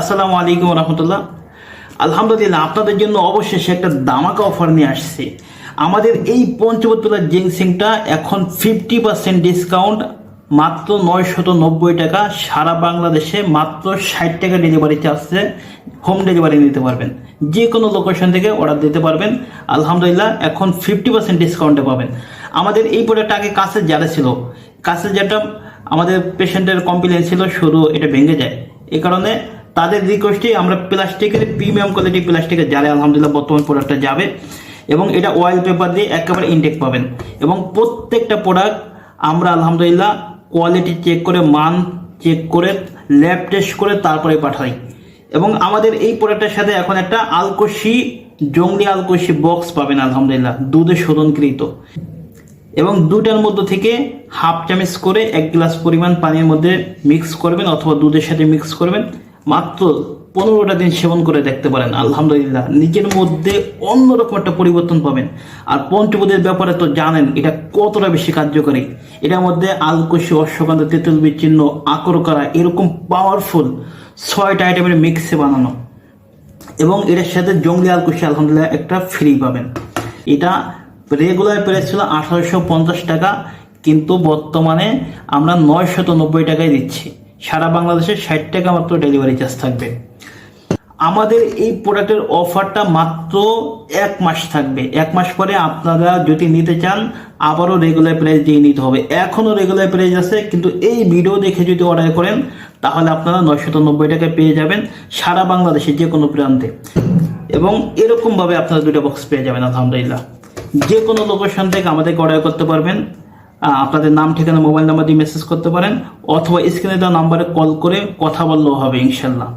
আসসালামু আলাইকুম রহমতুল্লাহ। আলহামদুলিল্লাহ, আপনাদের জন্য অবশেষে একটা দামাকা অফার নিয়ে আসছে। আমাদের এই পঞ্চবতলার জিংসিংটা এখন ফিফটি পার্সেন্ট ডিসকাউন্ট, মাত্র নয়শত নব্বই টাকা। সারা বাংলাদেশে মাত্র ষাট টাকা ডেলিভারি চার্জে হোম ডেলিভারি নিতে পারবেন। যে কোনো লোকেশন থেকে অর্ডার দিতে পারবেন। আলহামদুলিল্লাহ, এখন ফিফটি পার্সেন্ট ডিসকাউন্টে পাবেন। আমাদের এই প্রোডাক্ট আগে কাছের জারে ছিল কাছের যেটা আমাদের পেশেন্টের কমপ্লেন ছিল, শুধু এটা ভেঙে যায়। এ কারণে তাদের রিকোয়েস্টে আমরা প্লাস্টিকের প্রিমিয়াম কোয়ালিটি প্লাস্টিকের জারে আলহামদুলিল্লাহ বর্তমান প্রোডাক্টটা যাবে, এবং এটা অয়েল পেপার দিয়ে একেবারে ইনটেক পাবেন। এবং প্রত্যেকটা প্রোডাক্ট আমরা আলহামদুলিল্লাহ কোয়ালিটি চেক করে, মান চেক করে ল্যাব টেস্ট করে তারপরে পাঠাই। এবং আমাদের এই প্রোডাক্টের সাথে এখন একটা আলকোশি জঙ্গলি আলকোশি বক্স পাবেন আলহামদুলিল্লাহ, দুধে শোধনকৃত। এবং দুটার মধ্যে থেকে হাফ চামচ করে এক গ্লাস পরিমাণ পানির মধ্যে মিক্স করবেন, অথবা দুধের সাথে মিক্স করবেন। মাত্র পনেরোটা দিন সেবন করে দেখতে পারেন, আলহামদুলিল্লাহ। নিজের মধ্যে অন্যরকম একটা পরিবর্তন পাবেন। আর পঞ্চপদের ব্যাপারে তো জানেন, এটা কতটা বেশি কার্যকরী। এটার মধ্যে আলকুশি অশ্বগন্ধা তেঁতুল বিচ্ছিন্ন আকর করা এরকম পাওয়ারফুল ছয়টা আইটেমের মিক্সে বানানো। এবং এটার সাথে জঙ্গলি আলকুশি আলহামদুলিল্লাহ, একটা ফ্রি পাবেন। এটা রেগুলার প্রাইস ছিল আঠারোশো পঞ্চাশ টাকা, কিন্তু বর্তমানে আমরা নয়শত নব্বই টাকায় দিচ্ছি। সারা বাংলাদেশে ষাট টাকা মাত্র ডেলিভারি চার্জ থাকবে। আমাদের এই প্রোডাক্টের অফারটা মাত্র এক মাস থাকবে। এক মাস পরে আপনারা যদি নিতে চান, আবারও রেগুলার প্রাইস দিয়ে নিতে হবে। এখনও রেগুলার প্রাইস আছে, কিন্তু এই ভিডিও দেখে যদি অর্ডার করেন, তাহলে আপনারা নয়শত নব্বই টাকায় পেয়ে যাবেন সারা বাংলাদেশের যে কোনো প্রান্তে। এবং এরকমভাবে আপনারা দুটো বক্স পেয়ে যাবেন, আলহামদুলিল্লাহ। যে কোনো লোকেশন থেকে আমাদেরকে অর্ডার করতে পারবেন। আপনাদের নাম, ঠিকানা, মোবাইল নাম্বার দিয়ে মেসেজ করতে পারেন, অথবা স্ক্রিনে দেওয়া নাম্বারে কল করে কথা বললেও হবে, ইনশাল্লাহ।